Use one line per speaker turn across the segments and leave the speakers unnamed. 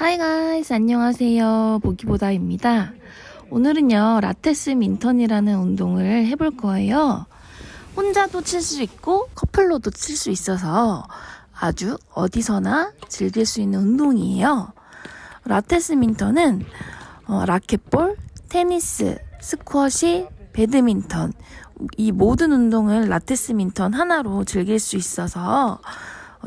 하이 가이스 안녕하세요. 보기보다입니다. 오늘은요 라테스 민턴이라는 운동을 해볼 거예요. 혼자도 칠 수 있고 커플로도 칠 수 있어서 아주 어디서나 즐길 수 있는 운동이에요. 라테스 민턴은 어, 라켓볼, 테니스, 스쿼시, 배드민턴 이 모든 운동을 라테스 민턴 하나로 즐길 수 있어서 어,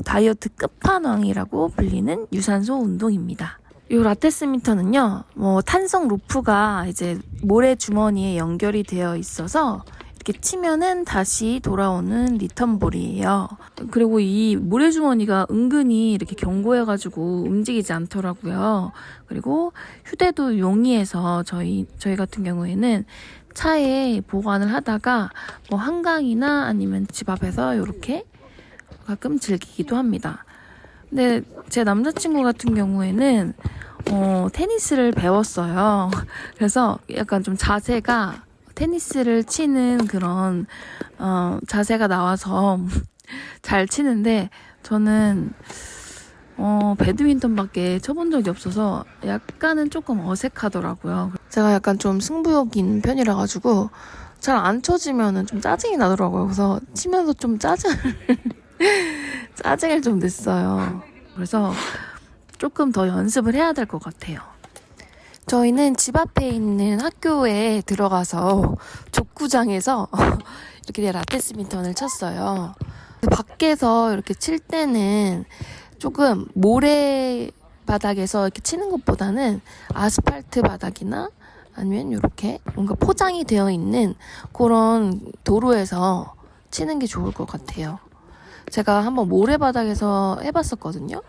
다이어트 끝판왕이라고 불리는 유산소 운동입니다. 이 라테스민턴은요, 뭐 탄성 로프가 이제 모래 주머니에 연결이 되어 있어서 이렇게 치면은 다시 돌아오는 리턴볼이에요. 그리고 이 모래 주머니가 은근히 이렇게 견고해가지고 움직이지 않더라고요. 그리고 휴대도 용이해서 저희 저희 같은 경우에는 차에 보관을 하다가 뭐 한강이나 아니면 집 앞에서 이렇게 가끔 즐기기도 합니다. 근데 제 남자친구 같은 경우에는 어, 테니스를 배웠어요. 그래서 약간 좀 자세가 테니스를 치는 그런 어, 자세가 나와서 잘 치는데 저는 어, 배드민턴밖에 쳐본 적이 없어서 약간은 조금 어색하더라고요. 제가 약간 좀 승부욕인 편이라 가지고 잘 안 쳐지면은 좀 짜증이 나더라고요. 그래서 치면서 좀 짜증 짜증을 좀 냈어요. 그래서 조금 더 연습을 해야 될 것 같아요. 저희는 집 앞에 있는 학교에 들어가서 족구장에서 이렇게 라테 스민턴을 쳤어요. 밖에서 이렇게 칠 때는 조금 모래 바닥에서 이렇게 치는 것보다는 아스팔트 바닥이나 아니면 이렇게 뭔가 포장이 되어 있는 그런 도로에서 치는 게 좋을 것 같아요. 제가 한번 모래바닥에서 해봤었거든요.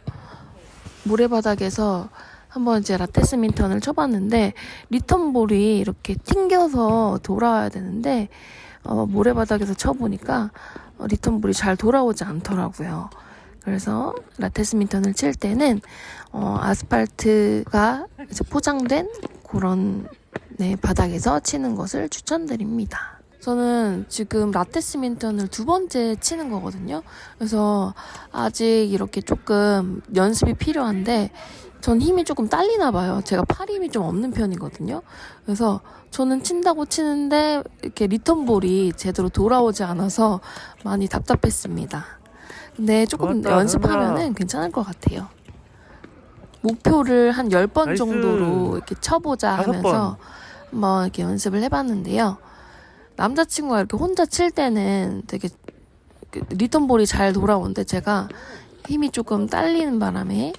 모래바닥에서 한번 이제 라테스민턴을 쳐봤는데 리턴볼이 이렇게 튕겨서 돌아와야 되는데 어, 모래바닥에서 쳐보니까 어, 리턴볼이 잘 돌아오지 않더라고요. 그래서 라테스민턴을 칠 때는 어, 아스팔트가 포장된 그런 네, 바닥에서 치는 것을 추천드립니다. 저는 지금 라테스민턴을 두 번째 치는 거거든요. 그래서 아직 이렇게 조금 연습이 필요한데 전 힘이 조금 딸리나 봐요. 제가 팔 힘이 좀 없는 편이거든요. 그래서 저는 친다고 치는데 이렇게 리턴볼이 제대로 돌아오지 않아서 많이 답답했습니다. 근데 조금
좋았다,
연습하면은. 괜찮을 것 같아요. 목표를 한 10번
나이스.
정도로 이렇게 쳐보자 하면서 한번 이렇게 연습을 해봤는데요. 남자친구가 이렇게 혼자 칠 때는 되게 그 리턴볼이 잘 돌아오는데 제가 힘이 조금 딸리는 바람에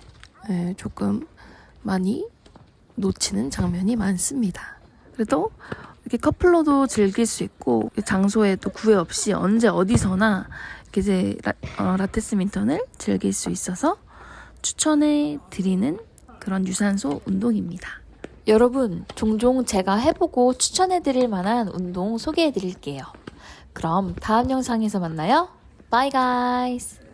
예, 조금 많이 놓치는 장면이 많습니다. 그래도 이렇게 커플로도 즐길 수 있고 장소에도 구애 없이 언제 어디서나 이렇게 이제 라, 어, 라테스 민턴을 즐길 수 있어서 추천해 드리는 그런 유산소 운동입니다.
여러분, 종종 제가 해보고 추천해드릴 만한 운동 소개해드릴게요. 그럼 다음 영상에서 만나요. Bye guys!